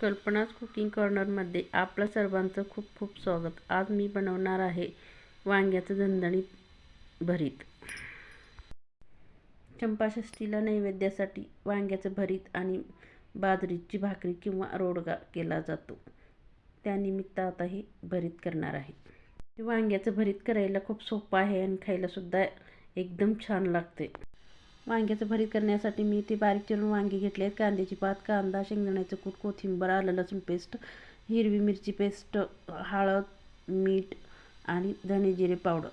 कल्पनाच कुकिंग कॉर्नरमध्ये आपलं सर्वांचं खूप खूप स्वागत. आज मी बनवणार आहे वांग्याचं झणझणीत भरीत. चंपाषष्ठीला नैवेद्यासाठी वांग्याचं भरीत आणि बाजरीची भाकरी किंवा रोडगा केला जातो. त्यानिमित्त आता हे भरीत करणार आहे. वांग्याचं भरीत करायला खूप सोपं आहे आणि खायलासुद्धा एकदम छान लागते. वांग्याचं भरीत करण्यासाठी मी ते बारीक चिरून वांगी घेतले आहेत. कांद्याची पात कांदा शेंगदाण्याचं कूट कोथिंबर आलं लसूण पेस्ट हिरवी मिरची पेस्ट हळद मीठ आणि धणे जिरे पावडर.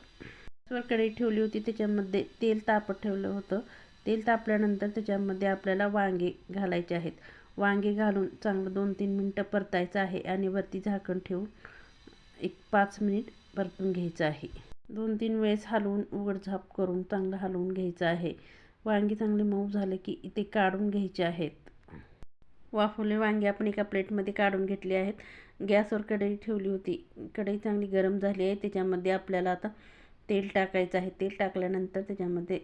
वर कढई ठेवली होती. त्याच्यामध्ये तेल तापत ठेवलं होतं. तेल तापल्यानंतर त्याच्यामध्ये आपल्याला वांगे घालायचे आहेत. वांगे घालून चांगलं दोन तीन मिनटं परतायचं आहे आणि वरती झाकण ठेवून एक पाच मिनिट परतून घ्यायचं आहे. दोन तीन वेळेस हलवून उघडझाप करून चांगलं हलवून घ्यायचं आहे. वांगी चांगले मऊ झाले की इथे काढून घ्यायचे आहेत. वाफवले वांगे आपण एका प्लेटमध्ये काढून घेतले आहेत. गॅसवर कढई ठेवली होती. कढई चांगली गरम झाली आहे. त्याच्यामध्ये आपल्याला आता तेल टाकायचं आहे. तेल टाकल्यानंतर त्याच्यामध्ये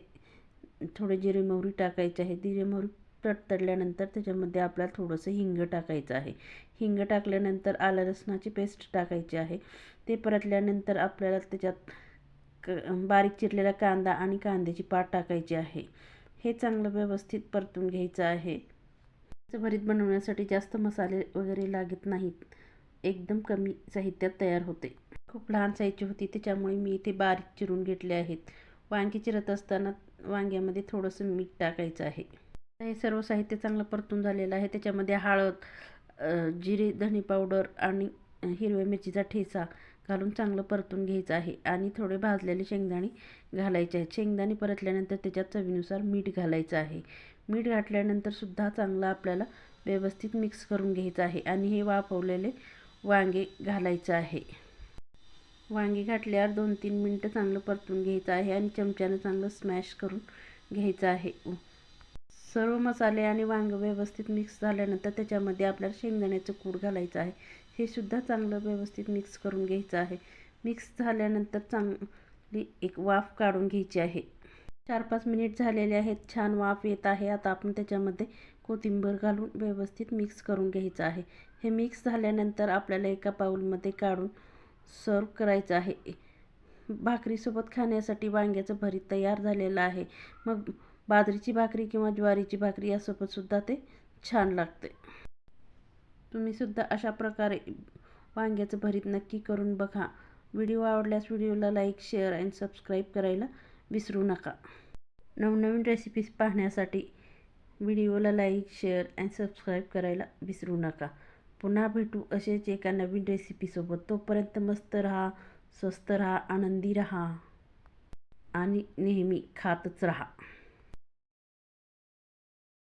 थोडे जिरे मोहरी टाकायचे आहे. जिरे मोहरी तडतडल्यानंतर त्याच्यामध्ये आपल्याला थोडंसं हिंग टाकायचं आहे. हिंग टाकल्यानंतर आलं लसणाची पेस्ट टाकायची आहे. ते परतल्यानंतर आपल्याला त्याच्यात क बारीक चिरलेला कांदा आणि कांद्याची पात टाकायची आहे. हे चांगलं व्यवस्थित परतून घ्यायचं आहे. भरीत बनवण्यासाठी जास्त मसाले वगैरे लागत नाहीत. एकदम कमी साहित्यात तयार होते. खूप लहान साईजची होती त्याच्यामुळे मी इथे बारीक चिरून घेतले आहेत. वांगी चिरत असताना वांग्यामध्ये थोडंसं मीठ टाकायचं आहे. हे सर्व साहित्य चांगलं परतून झालेलं आहे. त्याच्यामध्ये हळद जिरे धणे पावडर आणि हिरव्या मिरचीचा ठेचा घालून चांगलं परतून घ्यायचं आहे आणि थोडे भाजलेले शेंगदाणे घालायचे आहेत. शेंगदाणे परतल्यानंतर त्याच्यात चवीनुसार मीठ घालायचं आहे. मीठ घातल्यानंतर सुद्धा चांगलं आपल्याला व्यवस्थित मिक्स करून घ्यायचं आहे आणि हे वाफवलेले वांगे घालायचं आहे. वांगे घातल्यावर दोन तीन मिनटं चांगलं परतून घ्यायचं आहे आणि चमच्यानं चांगलं स्मॅश करून घ्यायचं आहे. सर्व मसाले आणि वांग व्यवस्थित मिक्स झाल्यानंतर त्याच्यामध्ये आपल्याला शेंगदाण्याचं कूड घालायचं आहे. हे सुद्धा चांगलं व्यवस्थित मिक्स करून घ्यायचं आहे. मिक्स झाल्यानंतर चांगली एक वाफ काढून घ्यायची आहे. चार पाच मिनिट झालेले आहेत. छान वाफ येत आहे. आता आपण त्याच्यामध्ये कोथिंबीर घालून व्यवस्थित मिक्स करून घ्यायचं आहे. हे मिक्स झाल्यानंतर आपल्याला एका पाऊलमध्ये काढून सर्व करायचं आहे. भाकरीसोबत खाण्यासाठी वांग्याचं भरीत तयार झालेलं आहे. मग बाजरीची भाकरी किंवा ज्वारीची भाकरी यासोबतसुद्धा ते छान लागते. तुम्हीसुद्धा अशा प्रकारे वांग्याचं भरीत नक्की करून बघा. व्हिडिओ आवडल्यास व्हिडिओला लाईक शेअर अँड सबस्क्राईब करायला विसरू नका. नवनवीन रेसिपीज पाहण्यासाठी व्हिडिओला लाईक शेअर अँड सबस्क्राईब करायला विसरू नका. पुन्हा भेटू असेच एका नवीन रेसिपीसोबत. तोपर्यंत मस्त राहा स्वस्त राहा आनंदी राहा आणि नेहमी खातच राहा.